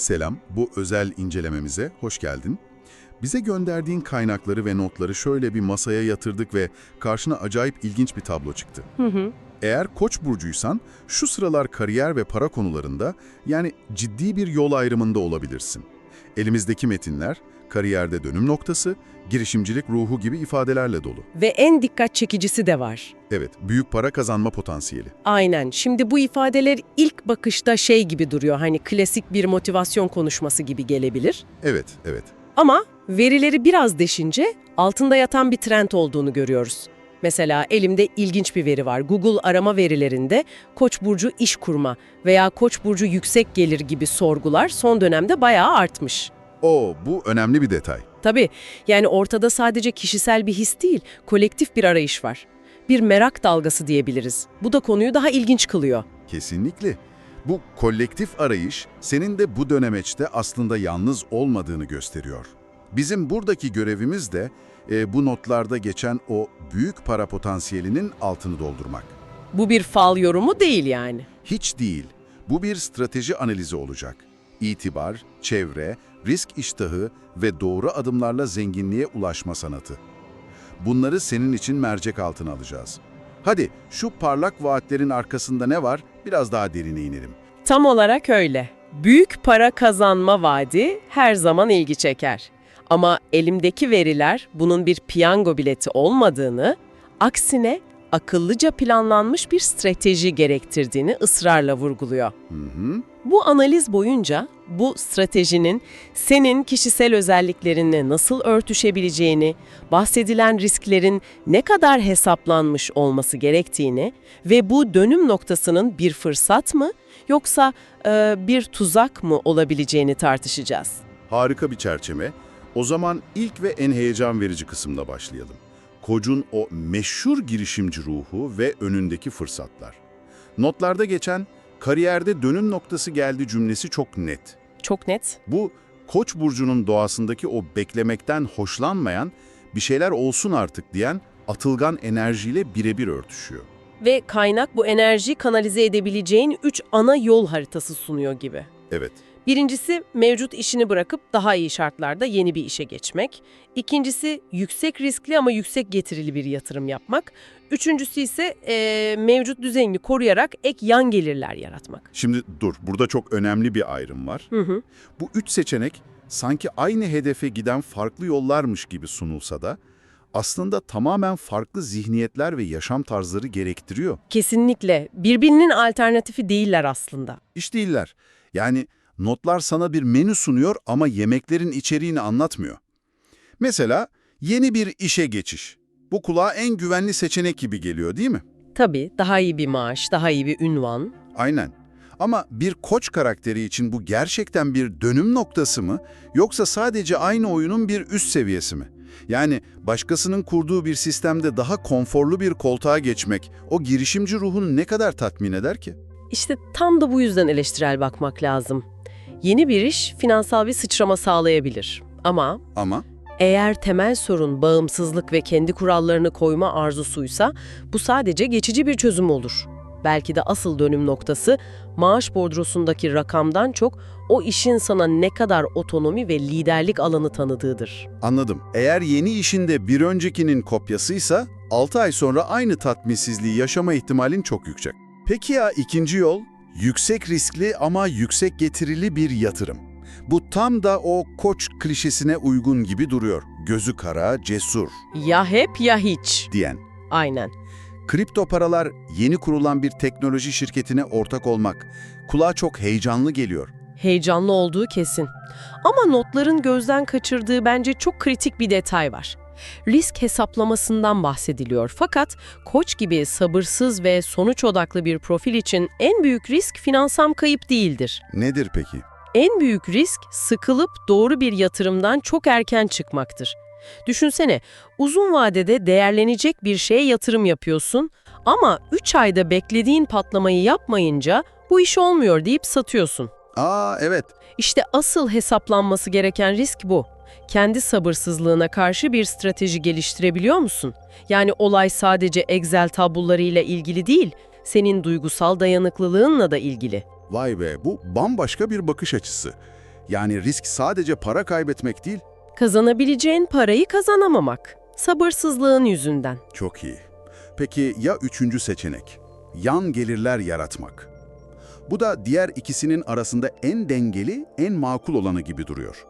Selam, bu özel incelememize hoş geldin. Bize gönderdiğin kaynakları ve notları şöyle bir masaya yatırdık ve karşına acayip ilginç bir tablo çıktı. Hı hı. Eğer koç burcuysan şu sıralar kariyer ve para konularında yani ciddi bir yol ayrımında olabilirsin. Elimizdeki metinler kariyerde dönüm noktası, girişimcilik ruhu gibi ifadelerle dolu. Ve en dikkat çekicisi de var. Evet, büyük para kazanma potansiyeli. Aynen. Şimdi bu ifadeler ilk bakışta şey gibi duruyor. Hani klasik bir motivasyon konuşması gibi gelebilir. Evet, evet. Ama verileri biraz deşince altında yatan bir trend olduğunu görüyoruz. Mesela elimde ilginç bir veri var. Google arama verilerinde Koç burcu iş kurma veya Koç burcu yüksek gelir gibi sorgular son dönemde bayağı artmış. O, bu önemli bir detay. Tabii yani ortada sadece kişisel bir his değil, kolektif bir arayış var. Bir merak dalgası diyebiliriz. Bu da konuyu daha ilginç kılıyor. Kesinlikle. Bu kolektif arayış senin de bu dönemeçte aslında yalnız olmadığını gösteriyor. Bizim buradaki görevimiz de e, bu notlarda geçen o büyük para potansiyelinin altını doldurmak. Bu bir fal yorumu değil yani. Hiç değil. Bu bir strateji analizi olacak. İtibar, çevre, risk iştahı ve doğru adımlarla zenginliğe ulaşma sanatı. Bunları senin için mercek altına alacağız. Hadi şu parlak vaatlerin arkasında ne var biraz daha derine inelim. Tam olarak öyle. Büyük para kazanma vaadi her zaman ilgi çeker. Ama elimdeki veriler bunun bir piyango bileti olmadığını, aksine akıllıca planlanmış bir strateji gerektirdiğini ısrarla vurguluyor. Hı hı. Bu analiz boyunca bu stratejinin senin kişisel özelliklerinle nasıl örtüşebileceğini, bahsedilen risklerin ne kadar hesaplanmış olması gerektiğini ve bu dönüm noktasının bir fırsat mı yoksa e, bir tuzak mı olabileceğini tartışacağız. Harika bir çerçeve. O zaman ilk ve en heyecan verici kısımla başlayalım. Koç'un o meşhur girişimci ruhu ve önündeki fırsatlar. Notlarda geçen kariyerde dönüm noktası geldi cümlesi çok net. Çok net. Bu Koç burcunun doğasındaki o beklemekten hoşlanmayan, bir şeyler olsun artık diyen atılgan enerjiyle birebir örtüşüyor. Ve kaynak bu enerjiyi kanalize edebileceğin üç ana yol haritası sunuyor gibi. Evet, Birincisi mevcut işini bırakıp daha iyi şartlarda yeni bir işe geçmek. İkincisi yüksek riskli ama yüksek getirili bir yatırım yapmak. Üçüncüsü ise eee, mevcut düzenini koruyarak ek yan gelirler yaratmak. şimdi dur, burada çok önemli bir ayrım var. Hı hı. Bu üç seçenek sanki aynı hedefe giden farklı yollarmış gibi sunulsa da aslında tamamen farklı zihniyetler ve yaşam tarzları gerektiriyor. Kesinlikle birbirinin alternatifi değiller aslında. İş değiller. Yani notlar sana bir menü sunuyor ama yemeklerin içeriğini anlatmıyor. Mesela yeni bir işe geçiş. Bu kulağa en güvenli seçenek gibi geliyor değil mi? Tabii daha iyi bir maaş, daha iyi bir ünvan. Aynen. Ama bir koç karakteri için bu gerçekten bir dönüm noktası mı yoksa sadece aynı oyunun bir üst seviyesi mi? Yani başkasının kurduğu bir sistemde daha konforlu bir koltuğa geçmek o girişimci ruhunu ne kadar tatmin eder ki? İşte tam da bu yüzden eleştirel bakmak lazım. Yeni bir iş finansal bir sıçrama sağlayabilir. Ama Ama Eğer temel sorun bağımsızlık ve kendi kurallarını koyma arzusuysa bu sadece geçici bir çözüm olur. Belki de asıl dönüm noktası maaş bordrosundaki rakamdan çok o işin sana ne kadar otonomi ve liderlik alanı tanıdığıdır. anladım. Eğer yeni işinde bir öncekinin kopyasıysa 6 ay sonra aynı tatminsizliği yaşama ihtimalin çok yüksek. Peki ya ikinci yol? Yüksek riskli ama yüksek getirili bir yatırım. Bu tam da o koç klişesine uygun gibi duruyor. Gözü kara, cesur Ya hep ya hiç. diyen. Aynen. Kripto paralar yeni kurulan bir teknoloji şirketine ortak olmak kulağa çok heyecanlı geliyor. Heyecanlı olduğu kesin. Ama notların gözden kaçırdığı bence çok kritik bir detay var. Risk hesaplamasından bahsediliyor fakat koç gibi sabırsız ve sonuç odaklı bir profil için en büyük risk finansal kayıp değildir. Nedir peki? En büyük risk sıkılıp doğru bir yatırımdan çok erken çıkmaktır. Düşünsene, uzun vadede değerlenecek bir şeye yatırım yapıyorsun ama 3 ayda beklediğin patlamayı yapmayınca bu iş olmuyor deyip satıyorsun. Aa evet. İşte asıl hesaplanması gereken risk bu. Kendi sabırsızlığına karşı bir strateji geliştirebiliyor musun? Yani olay sadece Excel tablolarıyla ilgili değil, senin duygusal dayanıklılığınla da ilgili. Vay be bu bambaşka bir bakış açısı. Yani risk sadece para kaybetmek değil. Kazanabileceğin parayı kazanamamak. Sabırsızlığın yüzünden. Çok iyi. Peki ya üçüncü seçenek? Yan gelirler yaratmak. Bu da diğer ikisinin arasında en dengeli, en makul olanı gibi duruyor.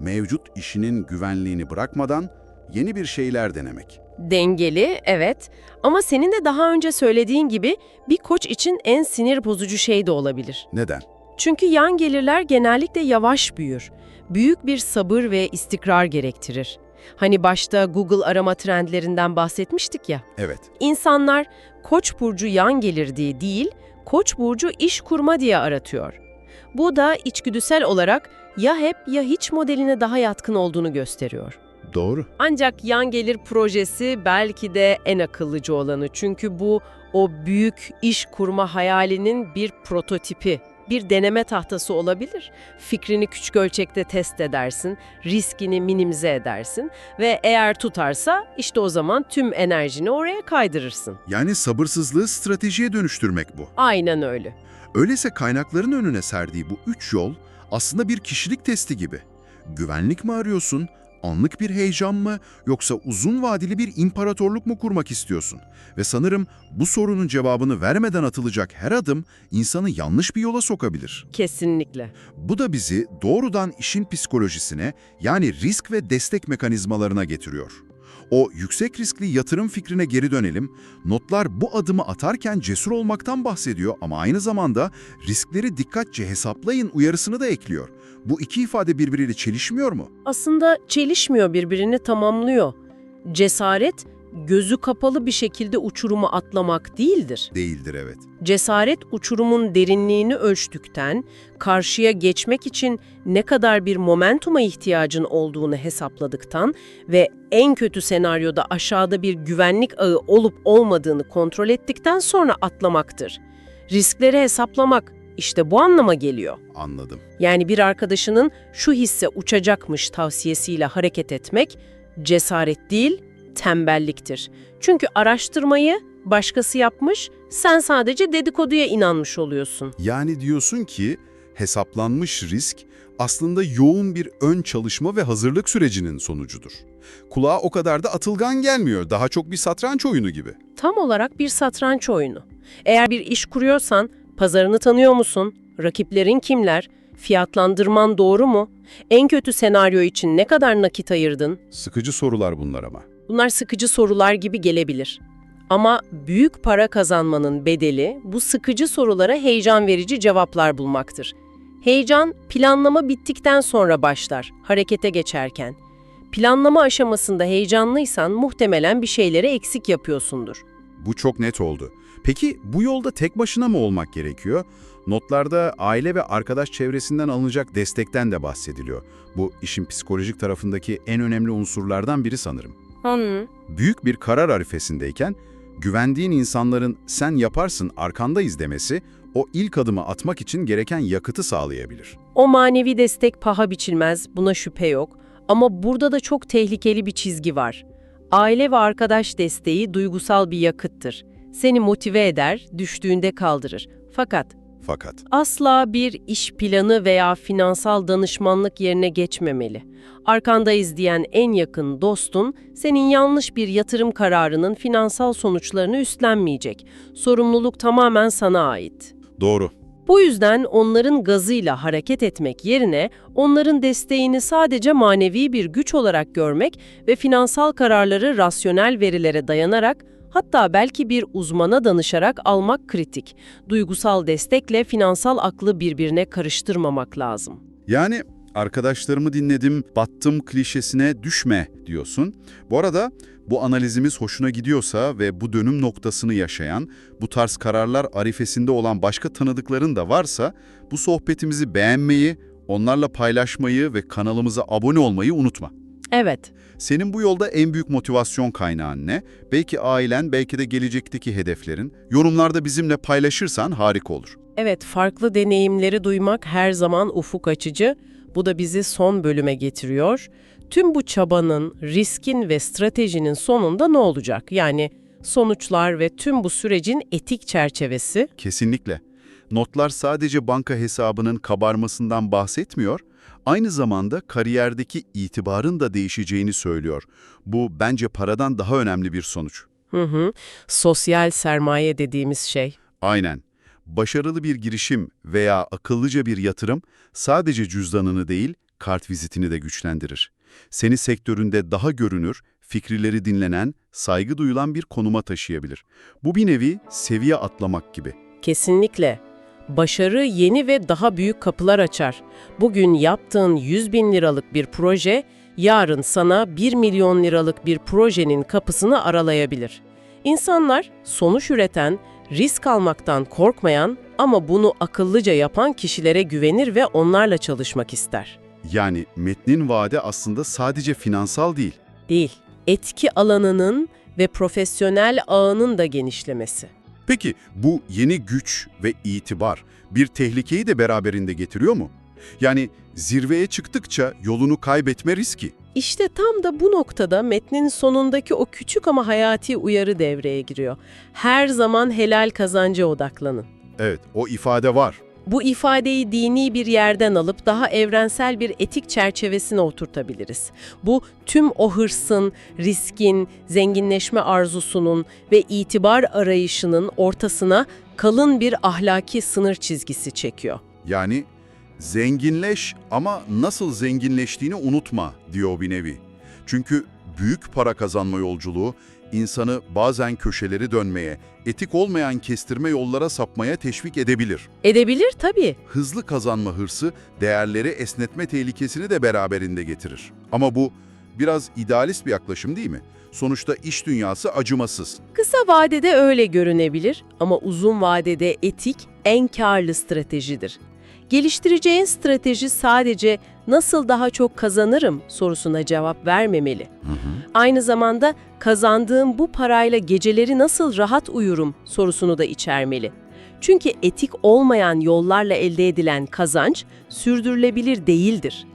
Mevcut işinin güvenliğini bırakmadan yeni bir şeyler denemek. Dengeli, evet. Ama senin de daha önce söylediğin gibi bir koç için en sinir bozucu şey de olabilir. Neden? Çünkü yan gelirler genellikle yavaş büyür. Büyük bir sabır ve istikrar gerektirir. Hani başta Google arama trendlerinden bahsetmiştik ya. Evet, İnsanlar Koç burcu yan gelir diye değil, Koç burcu iş kurma diye aratıyor. Bu da içgüdüsel olarak ya hep ya hiç modeline daha yatkın olduğunu gösteriyor. doğru. Ancak yan gelir projesi belki de en akıllıcı olanı. Çünkü bu o büyük iş kurma hayalinin bir prototipi, bir deneme tahtası olabilir. Fikrini küçük ölçekte test edersin, riskini minimize edersin ve eğer tutarsa işte o zaman tüm enerjini oraya kaydırırsın. Yani sabırsızlığı stratejiye dönüştürmek bu. Aynen öyle. Öyleyse kaynakların önüne serdiği bu üç yol aslında bir kişilik testi gibi. Güvenlik mi arıyorsun, anlık bir heyecan mı yoksa uzun vadeli bir imparatorluk mu kurmak istiyorsun? Ve sanırım bu sorunun cevabını vermeden atılacak her adım insanı yanlış bir yola sokabilir. Kesinlikle. Bu da bizi doğrudan işin psikolojisine yani risk ve destek mekanizmalarına getiriyor. O yüksek riskli yatırım fikrine geri dönelim. Notlar bu adımı atarken cesur olmaktan bahsediyor ama aynı zamanda riskleri dikkatçe hesaplayın uyarısını da ekliyor. Bu iki ifade birbiriyle çelişmiyor mu? Aslında çelişmiyor birbirini tamamlıyor. Cesaret, gözü kapalı bir şekilde uçurumu atlamak değildir. Değildir evet. Cesaret uçurumun derinliğini ölçtükten, karşıya geçmek için ne kadar bir momentuma ihtiyacın olduğunu hesapladıktan ve en kötü senaryoda aşağıda bir güvenlik ağı olup olmadığını kontrol ettikten sonra atlamaktır. Riskleri hesaplamak işte bu anlama geliyor. Anladım. Yani bir arkadaşının şu hisse uçacakmış tavsiyesiyle hareket etmek cesaret değil, tembelliktir. Çünkü araştırmayı başkası yapmış, sen sadece dedikoduya inanmış oluyorsun. Yani diyorsun ki hesaplanmış risk aslında yoğun bir ön çalışma ve hazırlık sürecinin sonucudur. Kulağa o kadar da atılgan gelmiyor, daha çok bir satranç oyunu gibi. Tam olarak bir satranç oyunu. Eğer bir iş kuruyorsan, pazarını tanıyor musun? Rakiplerin kimler? Fiyatlandırman doğru mu? En kötü senaryo için ne kadar nakit ayırdın? Sıkıcı sorular bunlar ama. Bunlar sıkıcı sorular gibi gelebilir. Ama büyük para kazanmanın bedeli bu sıkıcı sorulara heyecan verici cevaplar bulmaktır. Heyecan planlama bittikten sonra başlar, harekete geçerken. Planlama aşamasında heyecanlıysan muhtemelen bir şeyleri eksik yapıyorsundur. Bu çok net oldu. Peki bu yolda tek başına mı olmak gerekiyor? Notlarda aile ve arkadaş çevresinden alınacak destekten de bahsediliyor. Bu işin psikolojik tarafındaki en önemli unsurlardan biri sanırım. Hı. Büyük bir karar arifesindeyken güvendiğin insanların sen yaparsın arkandayız demesi o ilk adımı atmak için gereken yakıtı sağlayabilir. O manevi destek paha biçilmez, buna şüphe yok. Ama burada da çok tehlikeli bir çizgi var. Aile ve arkadaş desteği duygusal bir yakıttır. Seni motive eder, düştüğünde kaldırır. Fakat Fakat asla bir iş planı veya finansal danışmanlık yerine geçmemeli. Arkandayız diyen en yakın dostun senin yanlış bir yatırım kararının finansal sonuçlarını üstlenmeyecek. Sorumluluk tamamen sana ait. doğru. Bu yüzden onların gazıyla hareket etmek yerine onların desteğini sadece manevi bir güç olarak görmek ve finansal kararları rasyonel verilere dayanarak hatta belki bir uzmana danışarak almak kritik. Duygusal destekle finansal aklı birbirine karıştırmamak lazım. Yani arkadaşlarımı dinledim, battım klişesine düşme diyorsun. Bu arada bu analizimiz hoşuna gidiyorsa ve bu dönüm noktasını yaşayan, bu tarz kararlar arifesinde olan başka tanıdıkların da varsa bu sohbetimizi beğenmeyi, onlarla paylaşmayı ve kanalımıza abone olmayı unutma. Evet, Senin bu yolda en büyük motivasyon kaynağın ne? Belki ailen, belki de gelecekteki hedeflerin. Yorumlarda bizimle paylaşırsan harika olur. evet farklı deneyimleri duymak her zaman ufuk açıcı. Bu da bizi son bölüme getiriyor. Tüm bu çabanın, riskin ve stratejinin sonunda ne olacak? Yani sonuçlar ve tüm bu sürecin etik çerçevesi Kesinlikle. Notlar sadece banka hesabının kabarmasından bahsetmiyor, aynı zamanda kariyerdeki itibarın da değişeceğini söylüyor. Bu bence paradan daha önemli bir sonuç. Hı hı. Sosyal sermaye dediğimiz şey. Aynen. Başarılı bir girişim veya akıllıca bir yatırım sadece cüzdanını değil, kart vizitini de güçlendirir. Seni sektöründe daha görünür, fikirleri dinlenen, saygı duyulan bir konuma taşıyabilir. Bu bir nevi seviye atlamak gibi. Kesinlikle. Başarı yeni ve daha büyük kapılar açar. Bugün yaptığın 100 bin liralık bir proje, yarın sana 1 milyon liralık bir projenin kapısını aralayabilir. İnsanlar sonuç üreten, risk almaktan korkmayan ama bunu akıllıca yapan kişilere güvenir ve onlarla çalışmak ister. Yani metnin vaadi aslında sadece finansal değil. Değil, etki alanının ve profesyonel ağının da genişlemesi. Peki bu yeni güç ve itibar bir tehlikeyi de beraberinde getiriyor mu? Yani zirveye çıktıkça yolunu kaybetme riski. İşte tam da bu noktada metnin sonundaki o küçük ama hayati uyarı devreye giriyor. Her zaman helal kazanca odaklanın. Evet, o ifade var. Bu ifadeyi dini bir yerden alıp daha evrensel bir etik çerçevesine oturtabiliriz. Bu tüm o hırsın, riskin, zenginleşme arzusunun ve itibar arayışının ortasına kalın bir ahlaki sınır çizgisi çekiyor. Yani zenginleş ama nasıl zenginleştiğini unutma diyor bir nevi. Çünkü büyük para kazanma yolculuğu insanı bazen köşeleri dönmeye, etik olmayan kestirme yollara sapmaya teşvik edebilir. Edebilir tabii. Hızlı kazanma hırsı değerleri esnetme tehlikesini de beraberinde getirir. Ama bu biraz idealist bir yaklaşım değil mi? Sonuçta iş dünyası acımasız. Kısa vadede öyle görünebilir ama uzun vadede etik en karlı stratejidir. Geliştireceğin strateji sadece nasıl daha çok kazanırım sorusuna cevap vermemeli. Aynı zamanda kazandığım bu parayla geceleri nasıl rahat uyurum sorusunu da içermeli. Çünkü etik olmayan yollarla elde edilen kazanç sürdürülebilir değildir.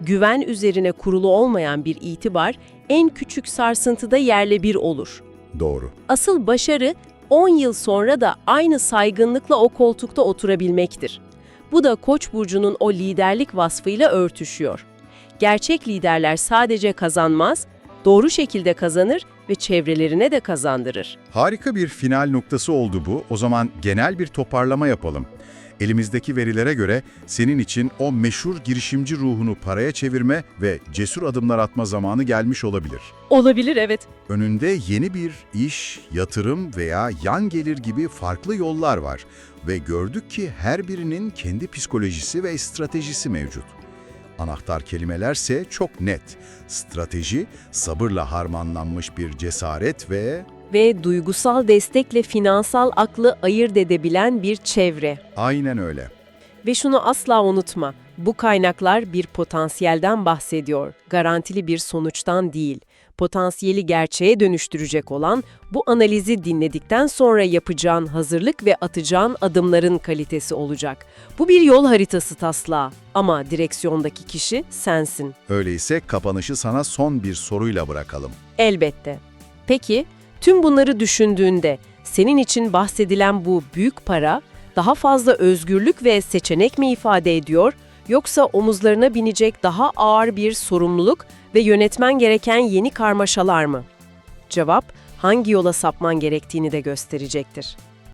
Güven üzerine kurulu olmayan bir itibar en küçük sarsıntıda yerle bir olur. Doğru. Asıl başarı 10 yıl sonra da aynı saygınlıkla o koltukta oturabilmektir. Bu da Koç burcunun o liderlik vasfıyla örtüşüyor. Gerçek liderler sadece kazanmaz, doğru şekilde kazanır ve çevrelerine de kazandırır. Harika bir final noktası oldu bu. O zaman genel bir toparlama yapalım. Elimizdeki verilere göre senin için o meşhur girişimci ruhunu paraya çevirme ve cesur adımlar atma zamanı gelmiş olabilir. Olabilir evet. Önünde yeni bir iş, yatırım veya yan gelir gibi farklı yollar var ve gördük ki her birinin kendi psikolojisi ve stratejisi mevcut. Anahtar kelimelerse çok net. Strateji, sabırla harmanlanmış bir cesaret ve Ve duygusal destekle finansal aklı ayırt edebilen bir çevre. aynen öyle. Ve şunu asla unutma, bu kaynaklar bir potansiyelden bahsediyor, garantili bir sonuçtan değil. Potansiyeli gerçeğe dönüştürecek olan bu analizi dinledikten sonra yapacağın hazırlık ve atacağın adımların kalitesi olacak. Bu bir yol haritası taslağı ama direksiyondaki kişi sensin. Öyleyse kapanışı sana son bir soruyla bırakalım. Elbette. Peki, tüm bunları düşündüğünde senin için bahsedilen bu büyük para daha fazla özgürlük ve seçenek mi ifade ediyor yoksa omuzlarına binecek daha ağır bir sorumluluk ve yönetmen gereken yeni karmaşalar mı? Cevap hangi yola sapman gerektiğini de gösterecektir.